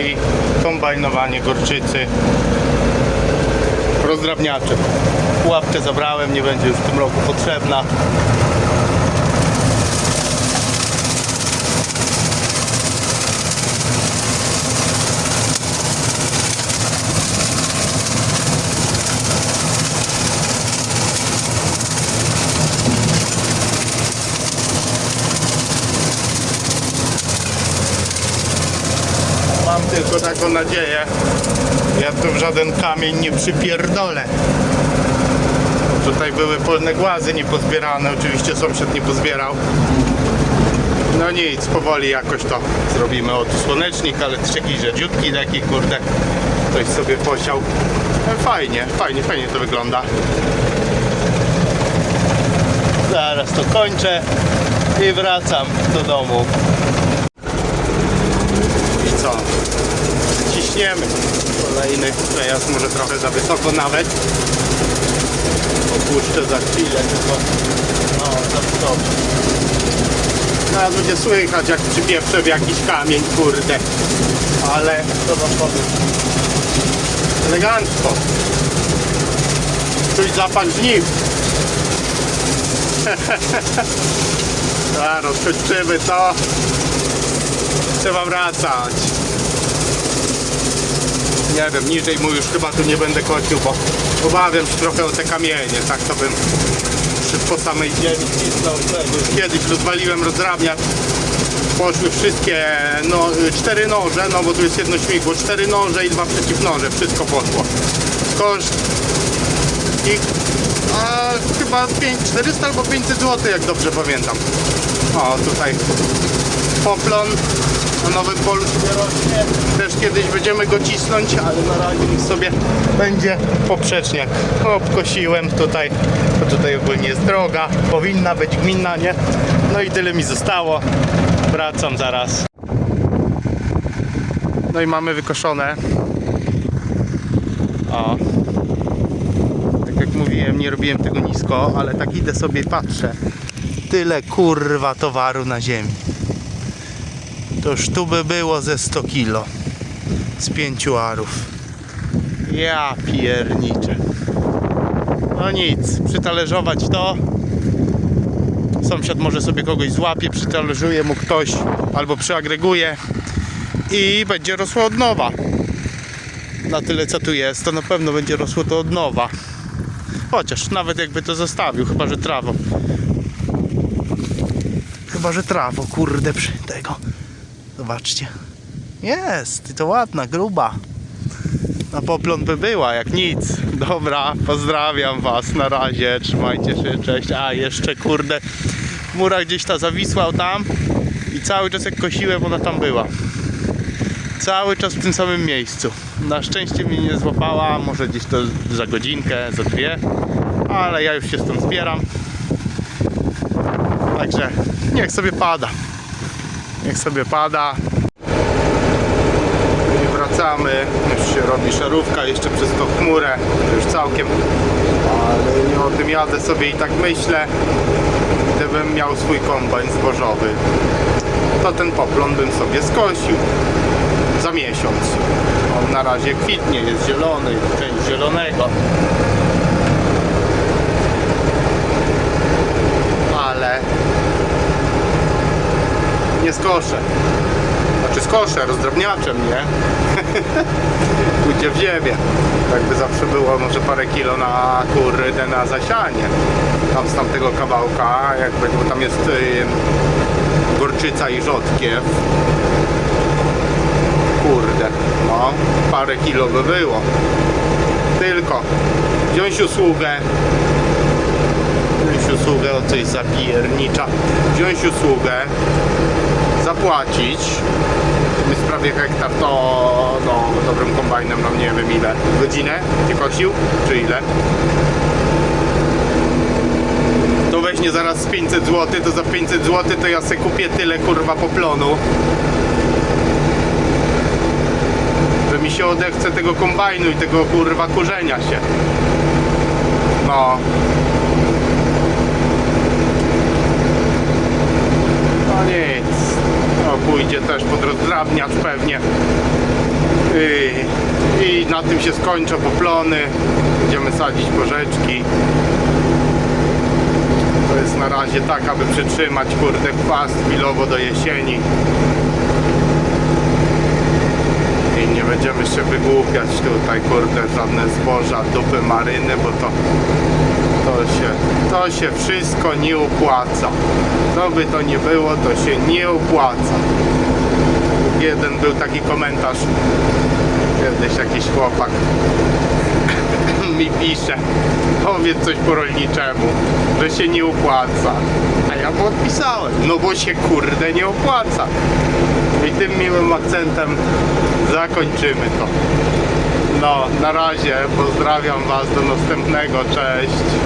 i kombajnowanie gorczycy rozdrabniaczem. Pułapkę zabrałem, nie będzie już w tym roku potrzebna. Mam tylko taką nadzieję, ja tu w żaden kamień nie przypierdolę. Tutaj były polne głazy niepozbierane, oczywiście sąsiad nie pozbierał. No nic, powoli jakoś to zrobimy. O, tu słonecznik, ale też jakiś rzadziutki taki, kurde, ktoś sobie posiał. No, Fajnie, fajnie, fajnie to wygląda. Zaraz to kończę i wracam do domu. I co? Ciśniemy. Kolejny przejazd, może trochę za wysoko nawet. Opuszczę za chwilę, tylko no, za wysoko. Teraz będzie słychać, jak przypieprzę w jakiś kamień, kurde. Ale co wam powiem? Elegancko. Czuć zapach żniw. A, rozkończymy to. Trzeba wracać. Nie wiem, niżej mu już chyba tu nie będę kocił, bo obawiam się trochę o te kamienie. Tak to bym po samej ziemi. Już Kiedyś rozwaliłem rozdrabniacz. Poszły wszystkie, no, cztery noże, no bo tu jest jedno śmigło, cztery noże i dwa przeciwnoże, wszystko poszło. Koszt i a, chyba 5, 400 albo 500 zł, jak dobrze pamiętam. O, tutaj poplon na nowym polu rośnie. Też kiedyś będziemy go cisnąć, ale na razie niech sobie będzie poprzeczniak. Obkosiłem tutaj, bo tutaj ogólnie jest droga, powinna być gminna, nie? No i tyle mi zostało. Wracam zaraz. No i mamy wykoszone. O. Tak jak mówiłem, nie robiłem tego nisko, ale tak idę sobie patrzę. Tyle kurwa towaru na ziemi. Toż tu by było ze 100 kilo z pięciu arów. Ja pierniczę. No nic, przytalerzować to. Sąsiad może sobie kogoś złapie, przytalerzuje mu ktoś albo przyagreguje i będzie rosło od nowa. Na tyle co tu jest, to na pewno będzie rosło to od nowa. Chociaż nawet jakby to zostawił, chyba że trawo. Chyba że trawo, kurde, przy tego. Zobaczcie. Jest, i to ładna, gruba. Na poplon by była, jak nic. Dobra, pozdrawiam Was, na razie, trzymajcie się, cześć. A, jeszcze kurde, mura gdzieś ta zawisła tam i cały czas jak kosiłem, ona tam była. Cały czas w tym samym miejscu. Na szczęście mnie nie złapała, może gdzieś to za godzinkę, za dwie, ale ja już się stąd zbieram. Także niech sobie pada. Niech sobie pada. Już się robi szarówka jeszcze przez tą chmurę. To już całkiem. Ale nie o tym jadę sobie i tak myślę. Gdybym miał swój kombajn zbożowy, to ten poplon bym sobie skosił za miesiąc. On na razie kwitnie, jest zielony, część zielonego. Ale nie skoszę. Znaczy skoszę rozdrabniaczem, nie? Pójdzie w ziemię. Tak by zawsze było, może parę kilo na kurde na zasianie. Tam z tamtego kawałka, jakby, bo tam jest gorczyca i rzodkiew. Kurde, no, parę kilo by było. Tylko wziąć usługę, wziąć usługę, o coś zapiernicza, wziąć usługę, zapłacić, w sprawie hektar to no, dobrym kombajnem, no nie wiem ile, godzinę nie kosił, czy ile? To weźmie zaraz z 500 zł, to za 500 zł to ja se kupię tyle kurwa poplonu, że mi się odechce tego kombajnu i tego kurwa kurzenia się. No. No nic. Pójdzie też pod rozdrabniacz pewnie. I, I na tym się skończą poplony. Będziemy sadzić porzeczki. To jest na razie tak, aby przytrzymać kurde kwas chwilowo do jesieni. I nie będziemy się wygłupiać tutaj, kurde, żadne zboża, dupy maryny, bo to, to, się, to się wszystko nie opłaca. Co by to nie było, to się nie opłaca. Jeden był taki komentarz, kiedyś jakiś chłopak mi pisze, powiedz coś po rolniczemu, że się nie opłaca. A ja mu odpisałem, no bo się kurde nie opłaca. I tym miłym akcentem zakończymy to. No, na razie, pozdrawiam Was, do następnego, cześć.